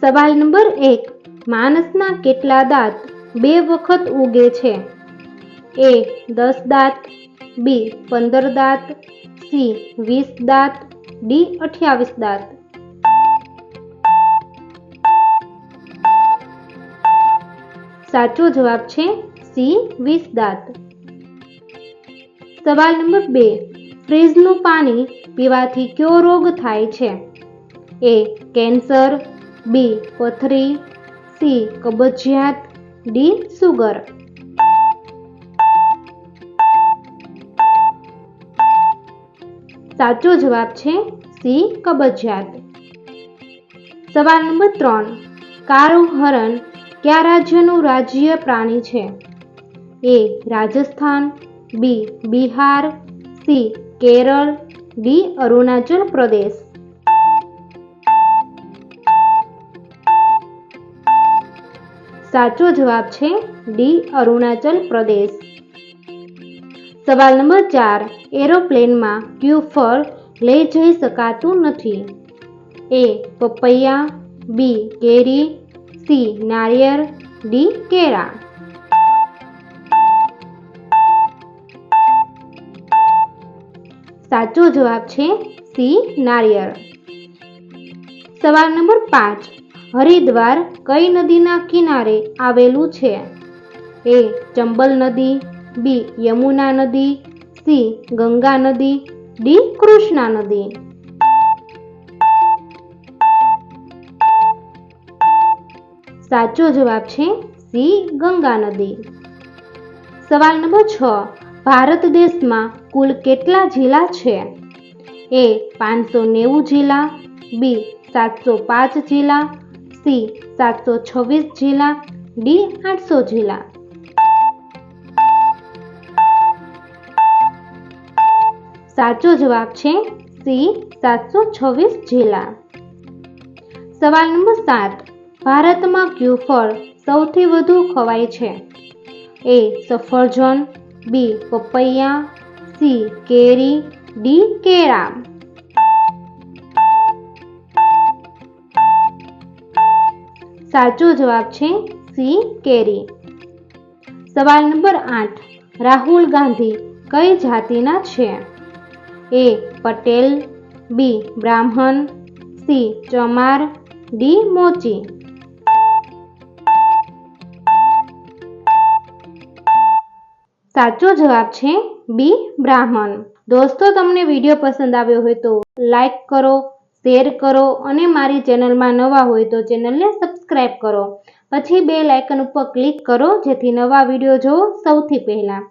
સવાલ નંબર એક, માણસના કેટલા દાંત બે વખત ઉગે છે? એ, દસ દાંત, બી, પંદર દાંત, સી, વીસ દાંત, ડી, અઠ્યાવીસ દાંત. સાચો જવાબ છે સી, વીસ દાંત. સવાલ નંબર બે ફ્રીજનું પાણી પીવાથી કયો રોગ થાય છે? એ, કેન્સર બી પથરી સી કબજિયાત. D sugar. સાચો જવાબ છે સી કબજિયાત. સવાલ નંબર ત્રણ. કારું હરણ કયા રાજ્યનું રાજ્ય પ્રાણી છે? A Rajasthan. B Bihar. C Kerala. D Arunachal Pradesh. સાચો જવાબ છે ડી, અરુણાચલ પ્રદેશ. સવાલ નંબર ચાર, એરોપ્લેનમાં કયું ફળ લઈ જઈ શકાતું નથી. એ, પપૈયા, બી, કેરી, સી, નારિયેળ, ડી, કેળા. સાચો જવાબ છે સી, નારિયેળ. સવાલ નંબર પાંચ હરિદ્વાર કઈ નદીના કિનારે આવેલું છે? એ ચંબલ નદી, બી યમુના નદી, સી ગંગા નદી, ડી કૃષ્ણા નદી. સાચો જવાબ છે સી ગંગા નદી. સવાલ નંબર છ. ભારત દેશમાં કુલ કેટલા જિલ્લા છે? એ પાંચસો નેવું જિલ્લા, બી સાતસો પાંચ જિલ્લા સી, સાતસો છવ્વીસ જિલ્લા, ડી, આઠસો જિલ્લા. સાચો જવાબ છે સી, સાતસો છવ્વીસ જિલ્લા. સવાલ નંબર સાત. ભારતમાં કયું ફળ સૌથી વધુ ખવાય છે? એ, સફરજન, બી, પપૈયા, સી, કેરી, ડી, કેળા. સાચો જવાબ છે સી, કેરી. સવાલ નંબર આઠ. રાહુલ ગાંધી કઈ જાતિના છે? A, Patel. B, Brahmin. C, Chamar. D, Mochi. સાચો જવાબ છે બી, બ્રાહ્મણ. દોસ્તો, તમને વીડિયો પસંદ આવ્યો હોય તો લાઈક કરો શેર કરો અને મારી ચેનલમાં નવા હોય તો ચેનલને સબસ્ક્રાઈબ કરો. પછી બે લાઇકન ઉપર ક્લિક કરો, જેથી નવા વીડિયો જોવો સૌથી પહેલાં.